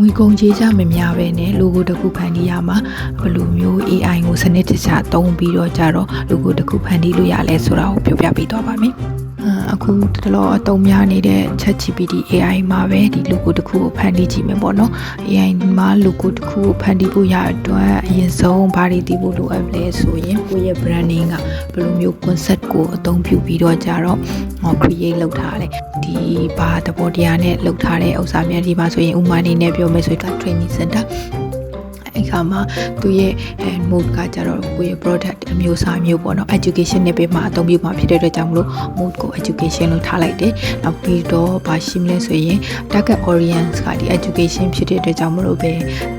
ငွေကုန်ကြေးကြမများပဲနဲ့ logo တစ်ခုဖန်တီးရမှာဘယ်လိုမျိုး AI ကိုစနစ်တကျသုံးပြီးတော့ကြတော့ logo တစ်ခုဖန်တီးလို့ရလဲဆိုတာကိုပြောပြပေးသွားပါမယ် အမ်အခုတော်တော်အသုံးများနေတဲ့ ChatGPT AI မှာပဲဒီ logo တစ်ခုကိုဖန်တီးကြည့်မယ်ပေါ့နော် AI မှာ logo တစ်ခုကိုဖန်တီးဖို့ရအတွက်အရင်ဆုံးဘာတွေတည်ဖို့လိုအပ်လဲဆိုရင်ကိုယ့်ရဲ့ branding ကဘယ်လိုမျိုး concept ကိုအသုံးပြုပြီးတော့ကြတော့ဟော create လုပ်ထားတယ်ဒီဘာသဘောတရားနဲ့လုပ်ထားတဲ့ဥစ္စာများဒီမှာဆိုရင်ဥမာအနေနဲ့ပြောမယ်ဆိုရင် training center အဲ့ခါမှာသူရဲ့အဲ mode ကကြတော့ကိုယ့်ရဲ့ product အမျိုးအစားမျိုးပေါ့နော် education နဲ့ပဲမှာအသုံးပြုမှာဖြစ်တဲ့အတွက်ကြောင့်မလို့ mode ကို education လို့ထားလိုက်တယ်။နောက်ပြီးတော့ဗာရှိမလဲဆိုရင် target audience ကဒီ education ဖြစ်တဲ့အတွက်ကြောင့်မလို့ပဲ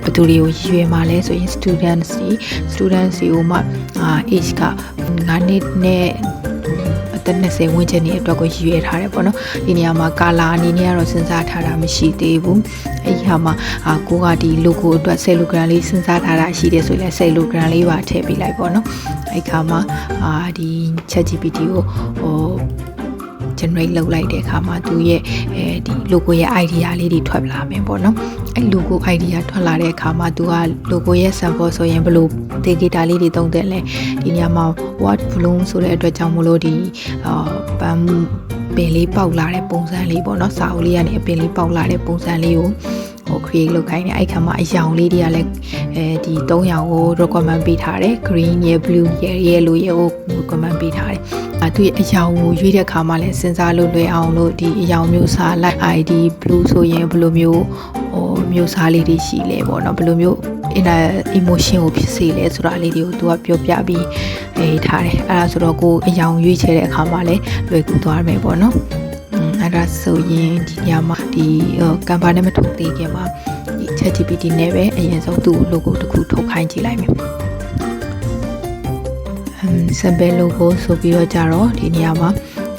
ဘယ်သူတွေကိုရည်ရွယ်မှာလဲဆိုရင် students တွေ students တွေကိုမှအာ age က9နှစ်နဲ့အ သက်20ဝန်းကျင်နေအတွက်ကိုရည်ရွယ်ထားတယ်ပေါ့နော်ဒီနေရာမှာကာလာအနေနဲ့ကတော့စဉ်းစားထားတာမရှိသေးဘူးအဲဒီဟာမှာအာကိုကဒီ logo အတွက်10 logo လေးစဉ်းစားထားတာရှိတယ်ဆိုရင်10 logo လေးပါထည့်ပေးလိုက်ပေါ့နော်အဲဒီခါမှာအာဒီ ChatGPT ကိုဟို generate လုပ်လိုက်တဲ့အခါမှာသူရဲ့အဲဒီ logo ရဲ့ idea လေးတွေထွက်လာမယ်ပေါ့နော်အဲ logo idea ထွက်လာတဲ့အခါမှာသူက logo ရဲ့ sample ဆိုရင်ဘယ်လို data လေးတွေသုံးတဲ့လဲဒီနေရာမှာ word bloom ဆိုတဲ့အတွက်ကြောင့်မလို့ဒီအာပန်းပင်လေးပေါက်လာတဲ့ပုံစံလေးပေါ့နော်စာအုပ်လေးကနေအပင်လေးပေါက်လာတဲ့ပုံစံလေးကို ဟို create လုပ်ခိုင်းတယ်အဲ့ခါမှာအယောင်လေးတွေကလည်းအဲဒီ၃ရောင်ကို recommend ပေးထားတယ် green ရယ် blue ရယ် yellow ရယ်ကို recommend ပေးထားတယ်အဲသူရဲ့အယောင်ကိုရွေးတဲ့ခါမှာလည်းစဉ်းစားလို့လွယ်အောင်လို့ဒီအယောင်မျိုးစား light ID blue ဆိုရင်ဘယ်လိုမျိုးဟိုမျိုးစားလေးတွေရှိလဲပေါ့နော်ဘယ်လိုမျိုး inner emotion ကိုဖြစ်စေလဲဆိုတာလေးတွေကိုသူကပြောပြပြီးအေးထားတယ်အဲ့ဒါဆိုတော့ကိုအယောင်ရွေးချယ်တဲ့အခါမှာလည်းလွယ်ကူသွားမယ်ပေါ့နော်อืม အဲ့ဒါဆိုရင်ဒီညမှာဒီကမ်ပါနဲ့မထုတ်သေးခင်မှာဒီ ChatGPT နဲ့ပဲအရင်ဆုံးသူ့ logo တစ်ခုထုတ်ခိုင်းကြည့်လိုက်မယ်အမ် sample logo ဆိုပြီးတော့ကြတော့ဒီနေရာမှာ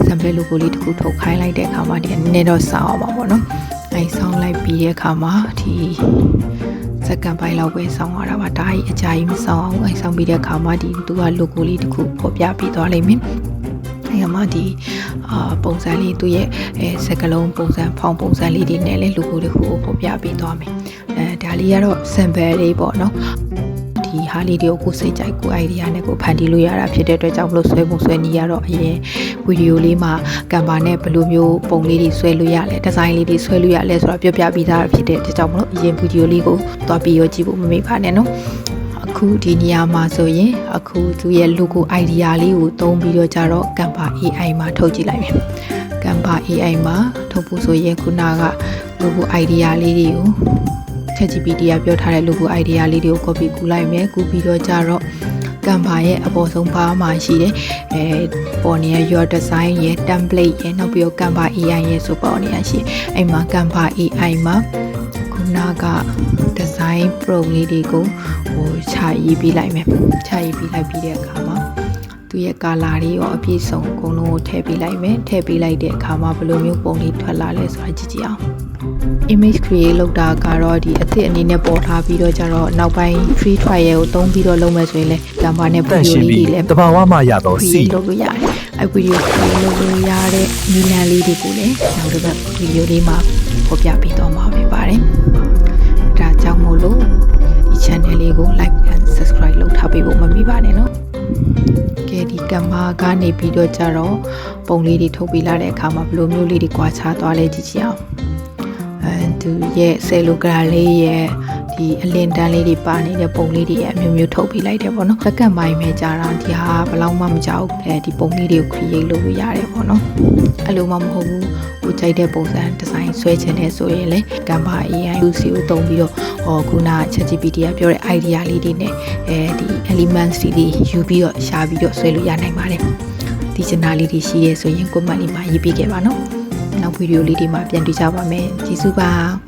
sample logo လေးတစ်ခုထုတ်ခိုင်းလိုက်တဲ့အခါမှာဒီနည်းနည်းတော့စောင်းအောင်ပါပေါ့နော်အဲစောင်းလိုက်ပြီးတဲ့အခါမှာဒီစက္ကန့်ပိုင်းလောက်ပဲစောင်းရတာပါဒါကြီးအကြာကြီးမစောင်းအောင်အဲစောင်းပြီးတဲ့အခါမှာဒီသူက logo လေးတစ်ခုပေါ်ပြပြီးသွားလိမ့်မယ်အဲမှာဒီ အာပုံစံလေးသူ့ရဲ့အဲစကလုံးပုံစံဖောင်ပုံစံလေးတွေနဲ့လည်း logo တစ်ခုကိုပေါ်ပြပေးသွားမယ်အဲဒါလေးကတော့ sample လေးပေါ့နော်ဒီဟာလေးတွေကိုကိုယ်စိတ်ကြိုက်ကို idea နဲ့ကိုဖန်တီးလို့ရတာဖြစ်တဲ့အတွက်ကြောင့်မလို့ဆွဲပုံဆွဲနီးရတော့အရင်ဗီဒီယိုလေးမှာကံပါနဲ့ဘယ်လိုမျိုးပုံလေးတွေဆွဲလို့ရလဲဒီဇိုင်းလေးတွေဆွဲလို့ရလဲဆိုတာပြောပြပြီးသားဖြစ်တဲ့အတွက်ကြောင့်မလို့အရင်ဗီဒီယိုလေးကိုသွားပြီးရောကြည့်ဖို့မမေ့ပါနဲ့နော် အခုဒီနေရာမှာဆိုရင်အခုသူရဲ့ logo idea လေးကိုသုံးပြီးတော့ကြတော့ကံပါ AI မှာထုတ်ကြည့်လိုက်မယ်ကံပါ AI မှာထုတ်ဖို့ဆိုရင်ခုနက logo idea လေးတွေကို ChatGPT ကပြောထားတဲ့ logo idea လေးတွေကို copy ကူးလိုက်မယ်ကူးပြီးတော့ကြတော့ကမ်ဘာရဲ့အပေါ်ဆုံးဘားမှာရှိတယ်အဲပေါ်နေရ your design ရဲ့ template ရဲ့နောက်ပြီးတော့ Canva AI ရဲ့ဆိုပေါ်နေရရှိအဲ့မှာ Canva AI မှာခုနက design pro လေးတွေကို ဟိုခြာရေးပေးလိုက်မယ်ခြာရေးပေးလိုက်ပြီးတဲ့အခါမှာသူရဲ့ color တွေရောအပြည့်စုံအကုန်လုံးကိုထည့်ပေးလိုက်မယ်ထည့်ပေးလိုက်တဲ့အခါမှာဘယ်လိုမျိုးပုံလေးထွက်လာလဲဆိုတာကြည့်ကြည့်အောင် image create လုပ်တာကတော့ဒီအသစ်အနေနဲ့ပေါ်ထားပြီးတော့ကြတော့နောက်ပိုင်း free trial ကိုသုံးပြီးတော့လုပ်မယ်ဆိုရင်လည်း Canva နဲ့တန့် video ရှင်းလေးပြီးတွေလည်းတဘာဝမှရတော့စီ create လုပ်လို့ရတယ်အဲ video create လုပ်လို့ရတဲ့နီလန်လေးတွေကိုလည်းနောက်တစ်ပတ် video လေးမှာပေါ်ပြပေးတော့မှာဖြစ်ပါတယ်ဒါကြောင့်မို့လို့ ကဲဒီကမ္ဘာကနေပြီးတော့ကြတော့ပုံလေးတွေထုတ်ပေးလာတဲ့အခါမှာဘယ်လိုမျိုးလေးတွေကွာခြားသွားလဲကြည့်ကြည့်အောင်အဲသူရဲ့ဆယ်လိုဂရာလေးရဲ့ ဒီအလင်တန်းလေးတွေပါနေတဲ့ပုံလေးတွေရဲ့အမျိုးမျိုးထုတ်ပေးလိုက်တယ်ပေါ့နော်စက္ကန့်ပိုင်းပဲကြာတာဒီဟာဘယ်လောက်မှမကြောက်အဲဒီပုံလေးတွေကို create လုပ်လို့ရတယ်ပေါ့နော်အဲ့လိုမှမဟုတ်ဘူးကိုကြိုက်တဲ့ပုံစံဒီဇိုင်းဆွဲချင်တဲ့ဆိုရင်လေ Canva AI UC ကိုတုံးပြီးတော့ဟောခုန ChatGPT ကပြောတဲ့ idea လေးတွေနဲ့အဲဒီ elements တွေယူပြီးတော့ရှာပြီးတော့ဆွဲလို့ရနိုင်ပါတယ်ဒီချင်တာလေးတွေရှိရဲဆိုရင် comment လေးမှာရေးပေးခဲ့ပါနော်နောက်ဗီဒီယိုလေးတွေမှာပြန်တွေ့ကြပါမယ်ကျေးဇူးပါ